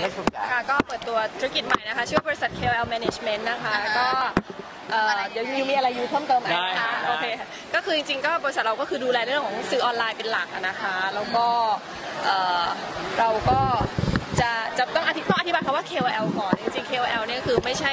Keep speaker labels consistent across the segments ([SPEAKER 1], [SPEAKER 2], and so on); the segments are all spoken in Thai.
[SPEAKER 1] ให้ชมจ๋า
[SPEAKER 2] ค่ะก็เปิดตัวธุรกิจใหม่นะคะ ชื่อว่าบริษัท KOL Management นะคะ ก็เอ่อเดี๋ยวยูมีอะไรยูเพิ่มเติมไหม
[SPEAKER 3] ได้
[SPEAKER 2] คะ
[SPEAKER 3] ได้
[SPEAKER 2] โอเคก็คือจริงๆก็บริษัทเราก็คือดูแลเรื่องของสื่อออนไลน์เป็นหลักอะนะคะ แล้วก็เอ่อเราก็จะจะต้องอธิต้องอธิบายคำว่า KOL ก่อนจริงๆ KOL เนี่ยคือไม่ใช่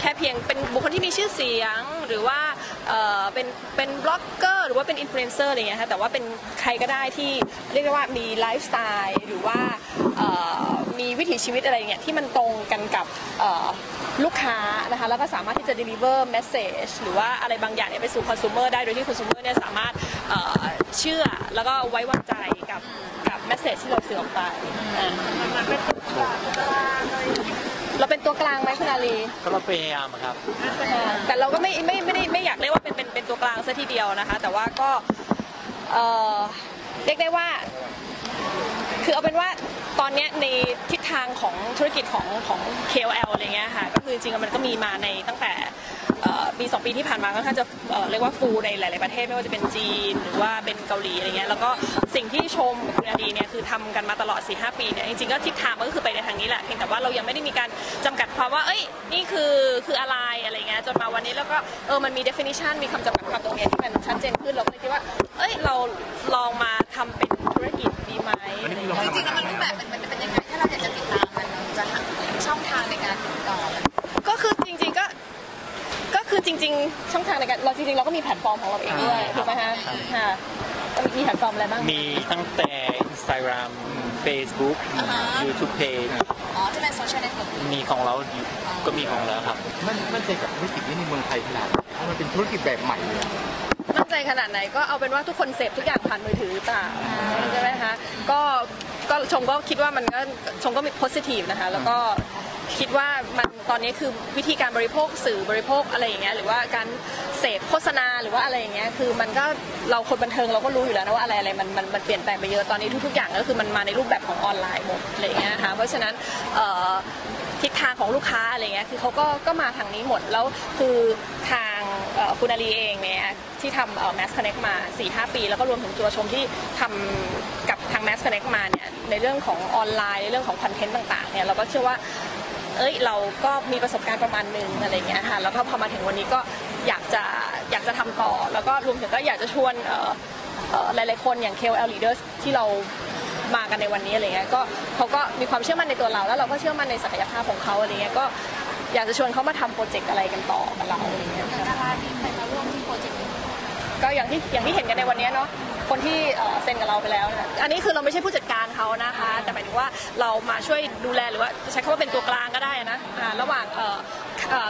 [SPEAKER 2] แค่เพียงเป็นบุคคลที่มีชื่อเสียง หรือว่าเอ่อเป็นเป็นบล็อกเกอร์หรือว่าเป็นอินฟลูเอนเซอร์อะไรเงี้ยค่ะแต่ว่าเป็นใครก็ได้ที่เรียกได้ว่ามีไลฟ์สไตล์หรือว่าเอ่อมีวิถีชีวิตอะไรเงี้ยที่มันตรงกันกับเอ่อลูกค้านะคะแล้วก็สามารถที่จะ deliver message หรือว่าอะไรบางอย่างเนี่ยไปสู่ consumer ได้โดยที่ consumer เนี่ยสามารถเอ่อเชื่อแล้วก็ไว้วางใจกับกับ message ที่เราสื่อออกไปอ่าเลย ราเป็นตัวกลางไหมคุณอาลี
[SPEAKER 3] ก็เราพยายามอะครับ
[SPEAKER 2] แต่เราก็ไม่ไม่ไม่ได้ไม่อยากเรียกว่าเป็นเป็นเป็นตัวกลางซะทีเดียวนะคะ แต่ว่าก็เอ่อเรียกได้ว่า คือเอาเป็นว่าตอนเนี้ยในทิศทางของธุรกิจของของ KOL อะไรเงี้ยค่ะก็คือจริงๆมันก็มีมาในตั้งแต่เอ่อ ปีสองปีที่ผ่านมาก็ค่อนข้างจะเอ่อเรียกว่าฟูในหลาย ๆประเทศไม่ว่าจะเป็นจีนหรือว่าเป็นเกาหลีอะไรเงี้ยแล้วก็สิ่งที่ชมกับคุณอาดีเนี่ยคือทำกันมาตลอด4 5ปีเนี่ยจริงๆก็ทิศทางมันก็คือไปในทางนี้แหละเพียงแต่ว่าเรายังไม่ได้มีการจำกัดความว่าเอ้ยนี่คือคืออะไรอะไรเงี้ยจนมาวันนี้แล้วก็เออมันมี definition มีคำจำกัดความตรงเนี้ยที่มันชัดเจนขึ้นเราก็เลยคิดว่า เอ้ยเราลองมาทำเป็นธุรกิจดีไหม
[SPEAKER 1] วันนี้เรา
[SPEAKER 4] จริงๆแล้วมันรูปแบบมันมันจะเป็นยังไงถ้าเราอยากจะติดตามมันจะหาช่องทางในการติดต่อมัน
[SPEAKER 2] ก็คือจริงๆก็ก็ คือจริง ๆ ช่องทางในการเราจริงๆเราก็มีแพลตฟอร์มของเราเองด้วย
[SPEAKER 3] อ่า
[SPEAKER 2] ถูกไหมฮะค่ะมีแพลตฟอร์มอะไรบ้าง
[SPEAKER 3] มีตั้งแต่ Instagram Facebook YouTube Page
[SPEAKER 4] อ๋อจะเป็นโซเชียลเน็ตเวิร์ก
[SPEAKER 3] มีของเราอยู่ก็มีของเราครับ
[SPEAKER 1] มันมันใจกับธุรกิจนี้ในเมืองไทยขนาดไหนเพราะมันเป็นธุรกิจแบบใหม่เลยอะ
[SPEAKER 2] มั่นใจขนาดไหนก็เอาเป็นว่าทุกคนเสพทุกอย่างผ่านมือถือหรือเปล่าใช่ไหมคะก็ก็ชมก็คิดว่ามันก็ชมก็มี positive นะคะ แล้วก็ คิดว่ามันตอนนี้คือวิธีการบริโภคสื่อบริโภคอะไรอย่างเงี้ยหรือว่าการเสพโฆษณาหรือว่าอะไรอย่างเงี้ยคือมันก็เราคนบันเทิงเราก็รู้อยู่แล้วนะว่าอะไรอะไรมันมันมันเปลี่ยนแปลงไปเยอะตอนนี้ทุกๆอย่างก็คือมันมาในรูปแบบของออนไลน์หมดอะไรอย่างเงี้ยค่ะเพราะฉะนั้นทิศทางของลูกค้าอะไรเงี้ยคือเขาก็ก็มาทางนี้หมดแล้วคือทางคุณอาลีเองเนี่ยที่ทำ Mass Connect มา 4-5 ปี แล้วก็รวมถึงตัวชมที่ทำกับทาง Mass Connect มาเนี่ยในเรื่องของออนไลน์ในเรื่องของคอนเทนต์ต่างๆเนี่ยเราก็เชื่อว่า เอ้ยเราก็มีประสบการณ์ประมาณหนึ่งอะไรเงี้ยค่ะแล้วก็พอมาถึงวันนี้ก็อยากจะอยากจะทำต่อ แล้วก็รวมถึงก็อยากจะชวนหลายๆคนอย่าง KOL Leaders ที่เรามากันในวันนี้อะไรเงี้ยก็เขาก็มีความเชื่อมั่นในตัวเรา แล้วเราก็เชื่อมั่นในศักยภาพของเขาอะไรเงี้ยก็อยากจะชวนเขามาทำโปรเจกต์อะไรกันต่อกับเราอะไรเงี้ยค่ะ
[SPEAKER 4] ดารามีใครมาร่วมที่โปรเจกต์
[SPEAKER 2] ก็อย่างที่อย่างที่เห็นกันในวันนี้เนาะคนที่เซ็นกับเราไปแล้วนะอันนี้คือเราไม่ใช่ผู้จัดการเขานะคะ แต่หมายถึงว่าเรามาช่วยดูแลหรือว่าใช้คำว่าเป็นตัวกลางก็ได้นะระหว่าง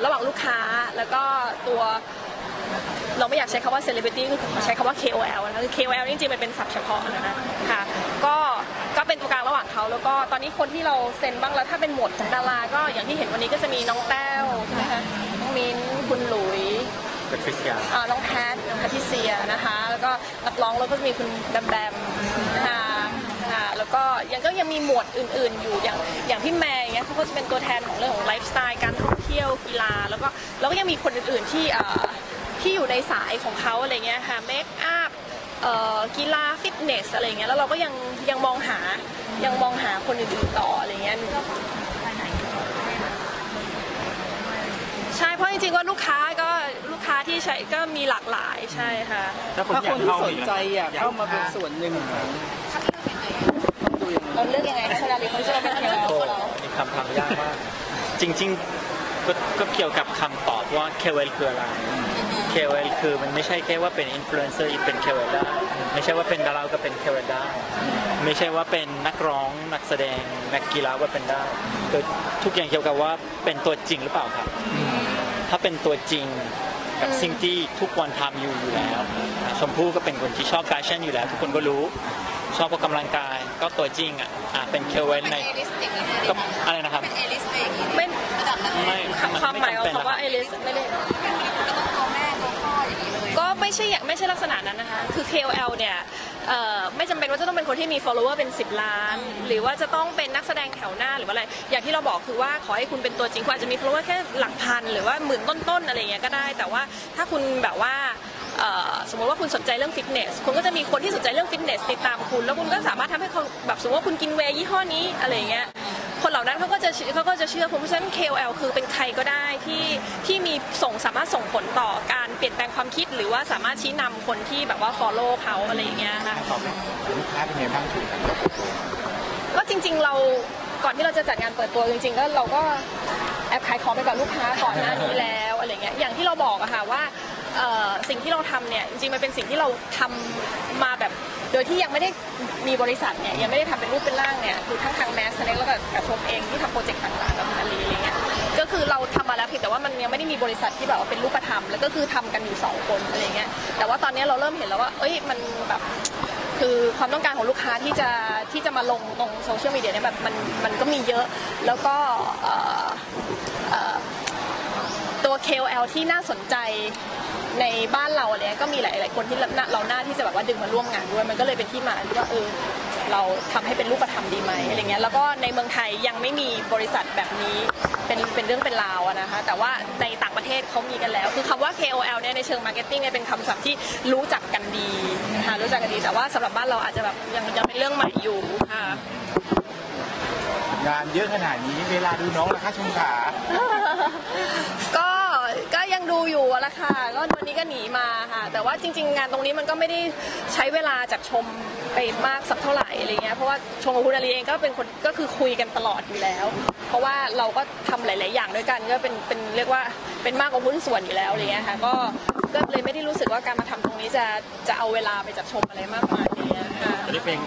[SPEAKER 2] ระหว่างลูกค้าแล้วก็ตัวเราไม่อยากใช้คำว่า celebrity คือใช้คำว่า KOL นะคะคือ KOL จริงๆมันเป็นศัพท์เฉพาะนะคะค่ะก็ก็เป็นตัวกลางระหว่างเขาแล้วก็ตอนนี้คนที่เราเซ็นบ้างแล้วถ้าเป็นหมวดของดาราก็อย่างที่เห็นวันนี้ก็จะมีน้องแต้วใช่ไหมคะน้องมิ้นคุณหลุย
[SPEAKER 3] กับคริสย
[SPEAKER 2] อ่าน้องแพทน้องแพทิเซียนะคะ แล้วก็นักร้องแล้วก็จะมีคุณแบมแบมนะคะค่ะแล้วก็ยังก็ยังมีหมวดอื่น ๆ อยู่อย่างอย่างพี่แม่อย่างเงี้ยเขาก็จะเป็นตัวแทนของเรื่องของไลฟ์สไตล์การท่องเที่ยวกีฬา แล้วก็แล้วก็ยังมีคนอื่น ๆ ที่เอ่อที่อยู่ในสายของเขาอะไรเงี้ยค่ะเมคอัพเอ่อกีฬาฟิตเนสอะไรเงี้ยแล้วเราก็ยังยังมองหายังมองหาคนอื่น ๆ ต่ออะไรเงี้ยใช่เพราะจริงๆว่าลูกค้าก็ ที่ใช้ก็มีหลากหลายใช่ค่ะ
[SPEAKER 3] ถ้าผม
[SPEAKER 5] ถ้า
[SPEAKER 3] อยา
[SPEAKER 5] ค
[SPEAKER 3] ก
[SPEAKER 5] นที่
[SPEAKER 3] เข้า
[SPEAKER 5] สนใจอยากเข้ามาเป็นส่วนหนึ่งของ
[SPEAKER 2] เราเลือกยังไงคะคุณดาริเขาจะเป็นยังไง
[SPEAKER 3] โอ้มีคำถามยากมาก จริง ๆ ก็ก็เกี่ยวกับคำตอบว่า KOL คืออะไร KOL คือมันไม่ใช่แค่ว่าเป็นอินฟลูเอนเซอร์เป็น KOL ได้ไม่ใช่ว่าเป็นดาราก็เป็น KOL ได้ไม่ใช่ว่าเป็นนักร้องนักแสดงนักกีฬาว่าเป็นได้คือทุกอย่างเกี่ยวกับว่าเป็นตัวจริงหรือเปล่าครับ ถ้าเป็นตัวจริง กับสิ่งที่ทุกวันทำอยู่อยู่แล้วชมพู่ก็เป็นคนที่ชอบแฟชั่นอยู่แล้ว ทุกคนก็รู้ชอบออกกำลังกายก็ตัวจริงอะอะเป็น KOL ใน
[SPEAKER 4] เอลิสอย่างนี้เลย
[SPEAKER 3] ก็อะไรนะครับ
[SPEAKER 4] เป็นเอลิสอย่างนี้
[SPEAKER 2] ไม่
[SPEAKER 4] ระดับนั้น
[SPEAKER 3] ไม่
[SPEAKER 2] ความหมายของคำว่าไอริสไม่ได้
[SPEAKER 4] ก็ต้องตัวแม่ตัวพ่ออย่างนี้เลย
[SPEAKER 2] ก็ไม่ใช่อย่างไม่ใช่ลักษณะนั้นนะคะ คือ KOL เนี่ย เอ่อไม่จำเป็นว่าจะต้องเป็นคนที่มี follower เป็น 10 ล้าน หรือว่าจะต้องเป็นนักแสดงแถวหน้าหรือว่าอะไร อย่างที่เราบอกคือว่าขอให้คุณเป็นตัวจริงคุณอาจจะมี follower แค่หลักพันหรือว่าหมื่นต้นๆอะไรอย่างเงี้ยก็ได้ แต่ว่าถ้าคุณแบบว่าเอ่อสมมติว่าคุณสนใจเรื่องฟิตเนส คุณก็จะมีคนที่สนใจเรื่องฟิตเนสติดตามคุณ แล้วคุณก็สามารถทำให้เขาแบบสมมติว่าคุณกินเวย์ยี่ห้อนี้อะไรอย่างเงี้ย คนเหล่านั้นเขาก็จะเขาก็จะเชื่อผมเพราะฉะนั้น KOL คือเป็นใครก็ได้ที่ที่มีส่งสามารถส่งผลต่อการเปลี่ยนแปลงความคิด หรือว่าสามารถชี้นำคนที่แบบว่า follow เขาอะไรอย่างเงี้ยค่ะ
[SPEAKER 1] ตอบไหมลูกค้าเป็นไงบ้างถึงกับ
[SPEAKER 2] ก็จริง ๆ เราก่อนที่เราจะจัดงานเปิดตัวจริง ๆ ก็เราก็แอบขายของไปกับลูกค้าก่อนหน้านี้แล้วอะไรเงี้ยอย่างที่เราบอกอะค่ะว่าเอ่อ สิ่งที่เราทำเนี่ยจริงๆมันเป็นสิ่งที่เราทำมาแบบ โดยที่ยังไม่ได้มีบริษัทเนี่ยยังไม่ได้ทำเป็นรูปเป็นร่างเนี่ยคือทั้งทางแมสเน็กแล้วก็กับชมเองที่ทำโปรเจกต์ต่างๆกับคุณอาลีอะไรเงี้ยก็คือเราทำมาแล้วเพียงแต่ว่ามันยังไม่ได้มีบริษัทที่แบบว่าเป็นรูปธรรมแล้วก็คือทำกันอยู่สองคนอะไรเงี้ยแต่ว่าตอนนี้เราเริ่มเห็นแล้วว่าเอ้ยมันแบบคือความต้องการของลูกค้าที่จะที่จะมาลงตรงโซเชียลมีเดียเนี่ยแบบมันมันก็มีเยอะแล้วก็ตัว KOL ที่น่าสนใจ ในบ้านเราเนี่ยก็มีหลายๆคนที่เราเราหน้าที่จะแบบว่าดึงมาร่วมงานด้วย มันก็เลยเป็นที่มาที่ว่าเออเราทำให้เป็นรูปธรรมดีไหมอะไรเงี้ยแล้วก็ในเมืองไทยยังไม่มีบริษัทแบบนี้เป็นเป็นเรื่องเป็นราวอะนะคะแต่ว่าในต่างประเทศเขามีกันแล้ว คือคำว่า KOL เนี่ยในเชิงมาร์เก็ตติ้งเนี่ยเป็นคำศัพท์ที่รู้จักกันดีนะคะรู้จักกันดีแต่ว่าสำหรับบ้านเราอาจจะแบบยังยังเป็นเรื่องใหม่อยู่ค่ะ
[SPEAKER 1] งานเยอะขนาดนี้เวลาดูน้องล่ะคะชมขา
[SPEAKER 2] ก็ก็ยัง ดูอยู่อะละค่ะก็วันนี้ก็หนีมาค่ะ แต่ว่าจริง ๆ งานตรงนี้มันก็ไม่ได้ใช้เวลาจากชมไปมากสักเท่าไหร่อะไรเงี้ย เพราะว่าชมกับคุณอาลีเองก็เป็นคนก็คือคุยกันตลอดอยู่แล้ว เพราะว่าเราก็ทำหลาย ๆ อย่างด้วยกันก็เป็นเป็นเรียกว่าเป็นมากกว่าหุ้นส่วนอยู่แล้วอะไรเงี้ยค่ะ ก็ก็เลยไม่ได้รู้สึกว่าการมาทำตรงนี้จะจะเอาเวลาไปจากชมอะไรมากมายอะไรเงี้ยค่ะ
[SPEAKER 3] อันนี้เป็น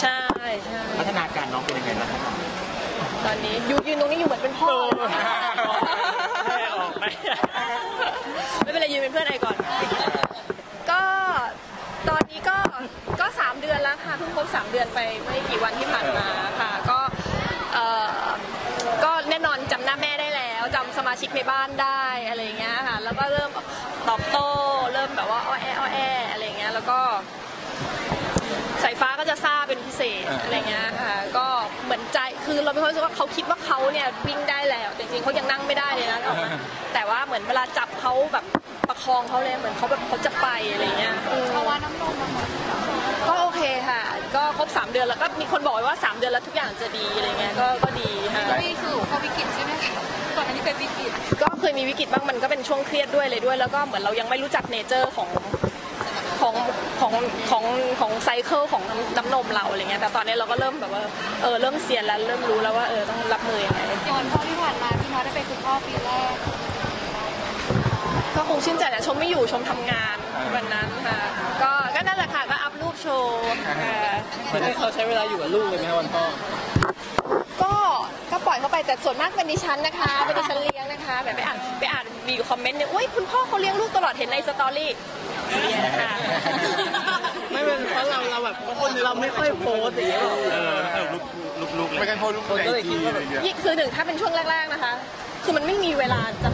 [SPEAKER 2] ใช่ใช่
[SPEAKER 3] พัฒนาการน้องเป็นยังไงบ้างครับ
[SPEAKER 2] ตอนนี้อยู่ยืนตรงนี้อยู่เหมือนเป็นพ่อเลย
[SPEAKER 3] ไม่ออก ไหม
[SPEAKER 2] ไม่เป็นไรยืนเป็นเพื่อนไอก่อน ก็ตอนนี้ก็ก็สามเดือนแล้วค่ะเพิ่งครบสามเดือนไปไม่กี่วันที่ผ่านมาค่ะ ก็เอ่อก็แน่นอนจำหน้าแม่ได้แล้วจำสมาชิกในบ้านได้อะไรอย่างเงี้ยค่ะ แล้วก็เริ่มตอบโต้เริ่มแบบว่าอ้อแออ้อแออะไรอย่างเงี้ยแล้วก็ สายฟ้าก็จะซ่าเป็นพิเศษอะไรเงี้ยค่ะ ก็เหมือนใจ คือเราไม่ค่อยรู้สึกว่าเขาคิดว่าเขาเนี่ยวิ่งได้แล้วจริงๆเขายังนั่งไม่ได้เลยนะออกมาแต่ว่าเหมือนเวลาจับเขาแบบประคองเขาเลยเหมือนเขาแบบเขาจะไปอะไรเงี้ยเออ
[SPEAKER 4] เพราะว่าน้ำนมมันหมด
[SPEAKER 2] ก็โอเคค่ะ ก็ครบ 3 เดือนแล้วก็มีคนบอกไว้ว่า 3 เดือนแล้วทุกอย่างจะดีอะไรเงี้ย ก็ก็ดีค่ะ
[SPEAKER 4] นี่คือเขาวิกฤตใช่ไหมคะก่อนอันนี้เคยวิกฤต
[SPEAKER 2] ก็เคยมีวิกฤตบ้างมันก็เป็นช่วงเครียดด้วยเลยด้วย แล้วก็เหมือนเรายังไม่รู้จักเนเจอร์ของ ของของของของไซเคิลของน้ำน้ำนมเราอะไรเงี้ยแต่ตอนนี้เราก็เริ่มแบบว่าเออเริ่มเซียนแล้วเริ่มรู้แล้วว่าเออต้องรับมือยังไง
[SPEAKER 4] อย่างวันพ่อที่ผ่านมาพี่น้อยได้เป็นคุณพ่อปีแรก
[SPEAKER 2] ก็คงชื่นใจแหละชมไม่อยู่ชมทำงานวันนั้นค่ะก็ก็นั่นแหละค่ะก็อัพรูปโชว์ค่ะ
[SPEAKER 5] มันให้เขาใช้เวลาอยู่กับลูกเลยไหมครับวันพ่อ
[SPEAKER 2] ก็ก็ปล่ อยเขาไปแต่ส่วนมากเป็นดิฉันนะคะเป็นดิฉันเลี้ยงนะคะแบบไปอ่านไปอ่านมีอยู่คอมเมนต์เนี่ยอุ้ยคุณพ่อเขาเลี้ยงลูกตลอดเห็นในสตอรี่เนี่ยค่ะ
[SPEAKER 5] ไม่เป็นเพราะเราเราแบบคนเราไม่ค่อยโพสต์อย่างเงี้ยหรอก
[SPEAKER 3] เออให้ลูกลูกๆเล
[SPEAKER 1] ไม่
[SPEAKER 3] ย
[SPEAKER 1] กันโพสต์รูปในไอจีอะไรอย่างเงี้ย
[SPEAKER 2] ยี่คือหนึ่งถ้าเป็นช่วงแรกๆนะคะ คือมันไม่มีเวลาจะ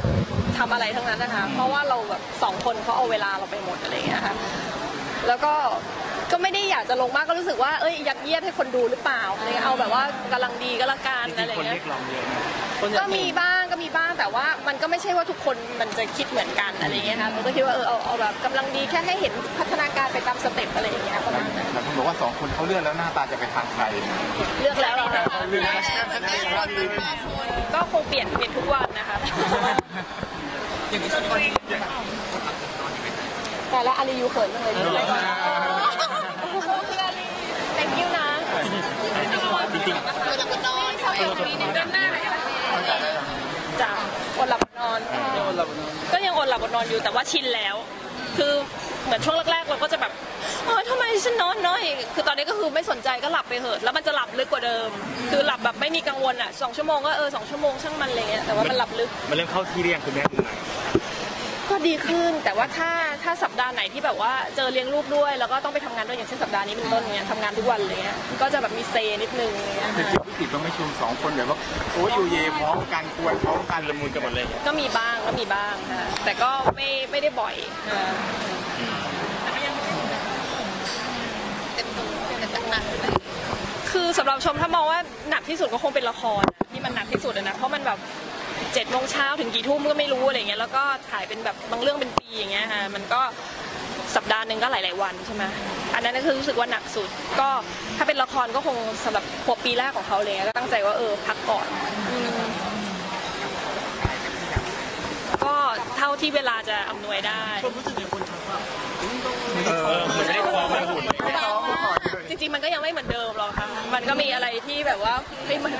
[SPEAKER 2] ทำอะไรทั้งนั้นนะคะ เพราะว่าเราแบบสองคนเขาเอาเวลาเราไปหมดอะไรอย่างเงี้ยค่ะ แล้วก็ ก็ไม่ได้อยากจะลงมากก็รู้สึกว่าเอ้ยยัดเยียดให้คนดูหรือเปล่าอะไรเงี้ยเอาแบบว่ากำลังดีก็แล้วกัน
[SPEAKER 3] จ
[SPEAKER 2] อะไร
[SPEAKER 3] ริงๆคน
[SPEAKER 2] เงี้
[SPEAKER 3] เรี
[SPEAKER 2] ย
[SPEAKER 3] ยกร้องเยอะนะ
[SPEAKER 5] คนอยา
[SPEAKER 2] ก็
[SPEAKER 5] กเห็น
[SPEAKER 2] มีบ้างก็มีบ้างแต่ว่ามันก็ไม่ใช่ว่าทุกคนมันจะคิดเหมือนกันอะไรเงี้ยค่ะเราก็คิดว่าเออเอาเอาแบบกำลังดีแค่ให้เห็นพัฒนาการไปตามสเต็ปอะไรอย่างเงี้ยประมาณนั้น
[SPEAKER 1] แต่คุณบอกว่าสองคนเขาเลือกแล้วหน้าตาจะไปทางใคร
[SPEAKER 2] เลือกแล้วเหรอคะ
[SPEAKER 1] เลือกแล้ว
[SPEAKER 2] ก็คงเปลี่ยนเปลี่ยนทุกวันนะคะแต่ละอารียูเขินจังเลยนี่เลย thank you นะ
[SPEAKER 3] จริง
[SPEAKER 4] เวลาคุณนอนเขาอย่างนี้นี่ด้านหน้าเลย
[SPEAKER 2] จ้ะอดหลับอดนอน
[SPEAKER 5] เดี๋ยวเรา
[SPEAKER 2] ก็ยังอดหลับอดนอนอยู่แต่ว่าชินแล้ว คือเหมือนช่วงแรกๆเราก็จะแบบเออทำไมฉันนอนน้อย คือตอนนี้ก็คือไม่สนใจก็หลับไปเถอะ แล้วมันจะหลับลึกกว่าเดิม คือหลับแบบไม่มีกังวลอะสองชั่วโมงก็เออสองชั่วโมงช่างมันอะไรเงี้ย แต่ว่ามันหลับลึก
[SPEAKER 3] ๆมันเริ่มเข้าที่เรียงคุณแม่มือใหม่
[SPEAKER 2] ก็ ดีขึ้น แต่ว่าถ้าถ้าสัปดาห์ไหนที่แบบว่าเจอเลี้ยงลูกด้วย แล้วก็ต้องไปทำงานด้วยอย่างเช่นสัปดาห์นี้เป็นต้นเงี้ยทำงานทุกวันอะไรเงี้ยก็จะแบบมีเซนิดนึงอะไรเงี้ย
[SPEAKER 1] คือ
[SPEAKER 2] ค่ะ
[SPEAKER 1] จิตวิกฤตต้องไม่ชุมสองคนแบบว่าโอ้ยอยู่เย่พร้อมกันกวนพร้อมกัน
[SPEAKER 3] ละมุนกันหมดเลย
[SPEAKER 2] ก็มีบ้างก็มีบ้างค่ะแต่ก็ไม่ไม่ได้บ่อยค่ะ
[SPEAKER 4] เต็มตัวเต็มหนักเลย
[SPEAKER 2] คือสำหรับชมถ้ามองว่าหนักที่สุดก็คงเป็นละครอะที่มันหนักที่สุดอะนะเพราะมันแบบ เจ็ดโมงเช้าถึงกี่ทุ่มก็ไม่รู้อะไรเงี้ยแล้วก็ถ่ายเป็นแบบบางเรื่องเป็นปีอย่างเงี้ยค่ะมันก็สัปดาห์หนึ่งก็หลาย ๆ วันใช่ไหมอันนั้นก็คือรู้สึกว่าหนักสุด ก็ถ้าเป็นละครก็คงสำหรับขวบปีแรกของเขาเลยก็ตั้งใจว่าเออพักก่อนอืมก็เท่าที่เวลาจะอำนวยได้
[SPEAKER 5] ความรู้สึกในคนทักว่า
[SPEAKER 1] เออ
[SPEAKER 3] มันไม่ได้ท้องมันหุ่น
[SPEAKER 1] ไม่ท้องมาก่อนเลย
[SPEAKER 2] จริงๆมันก็ยังไม่เหมือนเดิมหรอกค่ะ มันก็มีอะไรที่แบบว่าเฮ้ยมัน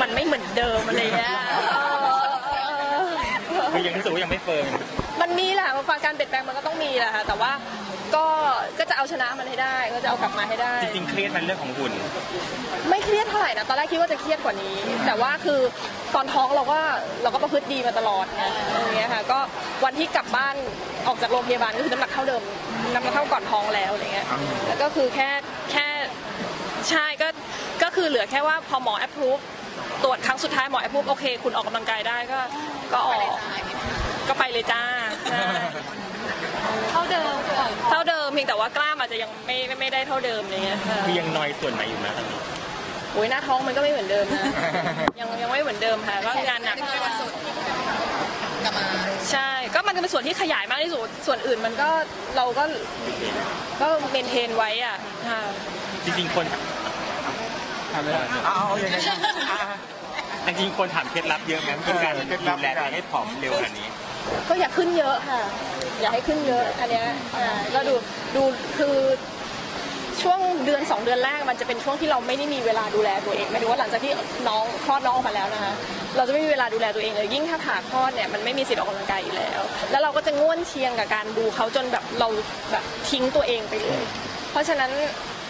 [SPEAKER 2] มันไม่เหมือนเดิมอะไรเงี้ยเออ
[SPEAKER 3] คือยังรู้สึกว่ายังไม่เฟิร์ม
[SPEAKER 2] มันมีแหละความการเปลี่ยนแปลงมันก็ต้องมีแหละค่ะแต่ว่าก็ก็จะเอาชนะมันให้ได้ ก็จะเอากลับมาให้ได้
[SPEAKER 3] จริงๆเครียดมันเรื่องของหุ่น
[SPEAKER 2] ไม่เครียดเท่าไหร่นะตอนแรกคิดว่าจะเครียดกว่านี้ แต่ว่าคือตอนท้องเราก็เราก็ประพฤติดีมาตลอดไงอย่างเงี้ยค่ะก็วันที่กลับบ้านออกจากโรงพยาบาลก็คือน้ำหนักเท่าเดิมน้ำหนักเท่าก่อนท้องแล้วอะไรเงี้ยแล้วก็คือแค่แค่ใช่ก็ก็คือเหลือแค่ว่าพอหมอแอปพรูฟ ตรวจครั้งสุดท้ายหมอแอปพรูฟโอเค คุณออกกำลังกายได้ก็ก็ออกก็ไปเลยจ้าใช่
[SPEAKER 4] เท่าเดิมก่อน
[SPEAKER 2] เท่าเดิมเพียงแต่ว่ากล้ามอาจจะยังไม่ไม่ไม่ได้เท่าเดิมอะไรเงี้ยค่ะ
[SPEAKER 3] คือยังนอยส่วนไหนอยู่นะตอนนี้
[SPEAKER 2] โอ้ยหน้าท้องมันก็ไม่เหมือนเดิมนะยังยังไม่เหมือนเดิมค่ะก็งานหนัก
[SPEAKER 4] วันสุดกลับมา
[SPEAKER 2] ใช่ ก็มันจะเป็นส่วนที่ขยายมากที่สุด ส่วนอื่นมันก็เราก็ก็เมนเทนไว้อะค่ะ
[SPEAKER 3] จริงๆคน
[SPEAKER 1] ทำเลยเอาเอาอย่างไงอะ
[SPEAKER 3] จริงๆคนถามเคล็ดลับเยอะไหมเพื่อการ
[SPEAKER 1] เคล็ดลั
[SPEAKER 3] ดู
[SPEAKER 1] บ
[SPEAKER 3] แลตัวเองให้ผอมเร็วขนาดนี้
[SPEAKER 2] ก็อย่าขึ้นเยอะค่ะ อย่าให้ขึ้นเยอะอันเนี้ยอ่าก็ดูดูคือช่วงเดือนสองเดือนแรกมันจะเป็นช่วงที่เราไม่ได้มีเวลาดูแลตัวเองไม่รู้ว่าหลังจากที่น้องคลอดน้องออกมาแล้วนะคะ เราจะไม่มีเวลาดูแลตัวเองเลยยิ่งถ้าผ่าคลอดเนี่ยมันไม่มีสิทธิ์ออกกำลังกายอีกแล้ว แล้วเราก็จะง่วนเชียงกับการดูเขาจนแบบเราแบบทิ้งตัวเองไปเลย เพราะฉะนั้น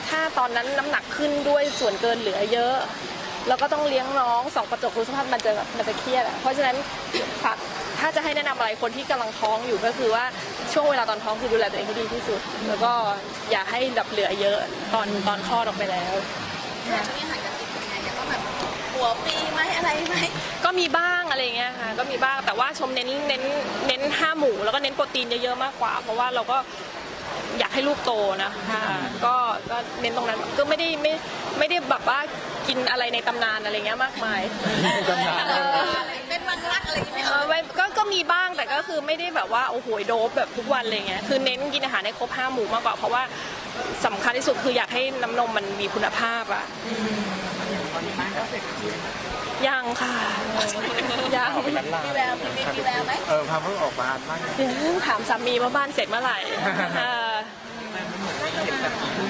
[SPEAKER 2] ถ้าตอนนั้นน้ำหนักขึ้นด้วยส่วนเกินเหลือเยอะ แล้วก็ต้องเลี้ยงน้องสองกระจกรู้สภาพมันจะแบบมันจะเครียดอะเพราะฉะนั้นฝากถ้าจะให้แนะนำอะไรคนที่กำลังท้องอยู่ก็คือว่าช่วงเวลาตอนท้องคือดูแลตัวเองให้ดีที่สุด แล้วก็อย่าให้ดับเหลือเยอะตอนตอนคลอดออกไปแล้ว
[SPEAKER 4] แล้วจะมีอาหารการกินยังไงอยากต้องแบบหัวปีไหมอะไรไหม
[SPEAKER 2] ก็มีบ้างอะไรเงี้ยค่ะก็มีบ้างแต่ว่าชมเน้นเน้นเน้นห้าหมูแล้วก็เน้นโปรตีนเยอะๆมากกว่า เพราะว่าเราก็ อยากให้ลูกโตนะคะก็ก็เน้นตรงนั้นก็ไม่ได้ไม่ไม่ได้แบบว่ากินอะไรในตำนานอะไรเงี้ยมากมาย
[SPEAKER 1] จำนาน
[SPEAKER 4] เป็นวันรักอะไรอย่างเงี้ย
[SPEAKER 2] เออไว้ก็ก็มีบ้างแต่ก็คือไม่ได้แบบว่าโอ้โหโดบแบบทุกวันอะไรเงี้ยคือเน้นกินอาหารให้ครบห้าหมู่มากกว่าเพราะว่าสำคัญที่สุดคืออยากให้น้ำนมมันมีคุณภาพอะยังค่ะยัง
[SPEAKER 3] เป็นล้านลา
[SPEAKER 4] มีแววมีมีแววไหม
[SPEAKER 1] เออพาเพิ่งออกมาบ้าน
[SPEAKER 2] เดี๋ยวถามสามีว่าบ้านเสร็จเมื่อไหร่ เออ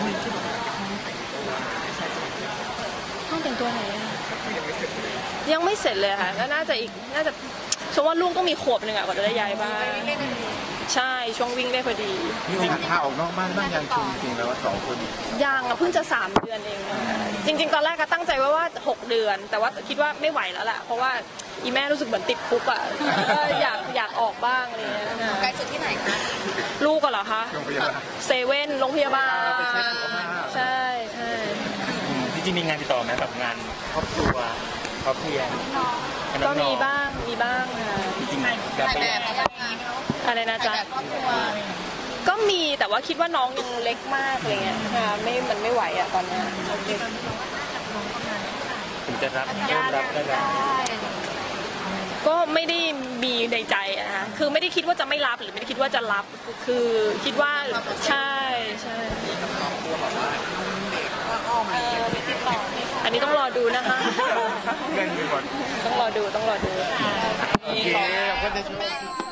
[SPEAKER 2] ห้องแต่งตัวไหนอะยังไม่เสร็จเลยค่ะก็น่าจะอีกน่าจะชมว่าลูกต้องมีขวบหนึ่งอะกว่าจะได้ย้ายบ้านใช่ช่วงวิ่งได้พอดี
[SPEAKER 1] นี่โอกาสพาออกนอกบ้านบ้างยังชุมจริงๆแล้วว่าสองคน
[SPEAKER 2] ยังอะเพิ่งจะสามเดือนเองอะ จริง ๆ ตอนแรกก็ตั้งใจไว้ว่าหกเดือน แต่ว่าคิดว่าไม่ไหวแล้วแหละเพราะว่าอีแม่รู้สึกเหมือนติดคุกอะก็อยากอยากออกบ้างอะไรเงี้ยนะ
[SPEAKER 4] ไกลสุดที่ไหนคะ
[SPEAKER 2] ลูกก็เหรอคะ
[SPEAKER 1] โรงพยาบาล
[SPEAKER 2] เซเว่นโรงพยาบาล
[SPEAKER 1] ไปเช็คสุขภาพ
[SPEAKER 2] ใช่ใช่
[SPEAKER 3] จริงๆมีงานติดต่อไหมแบบงานครอบครัวครอบเพียง
[SPEAKER 2] ก็มีบ้างมีบ้างค่ะ
[SPEAKER 3] จริงๆแบบ
[SPEAKER 4] ถ่าย
[SPEAKER 3] ไป
[SPEAKER 4] แบบอะไรงาน
[SPEAKER 2] อะไรนะ
[SPEAKER 4] ถ่าย
[SPEAKER 2] จ๊ะ
[SPEAKER 4] แบบครอบครัว
[SPEAKER 2] ก็มีแต่ว่าคิดว่าน้องยังเล็กมากอะไรเงี้ยค่ะไม่มันไม่ไหวอะตอนเนี้ย
[SPEAKER 3] ถึงจะรับเริ่มรับได้แล้ว
[SPEAKER 2] ก็ไม่ได้มีในใจอะนะคะคือไม่ได้คิดว่าจะไม่รับหรือไม่ได้คิดว่าจะรับ คือคิดว่าใช่ใช่อันนี้ต้องรอดูนะคะ
[SPEAKER 1] เล่นไปหมด
[SPEAKER 2] ต้องรอดูต้องรอดู
[SPEAKER 1] โอเคขอบคุณที่ช่วย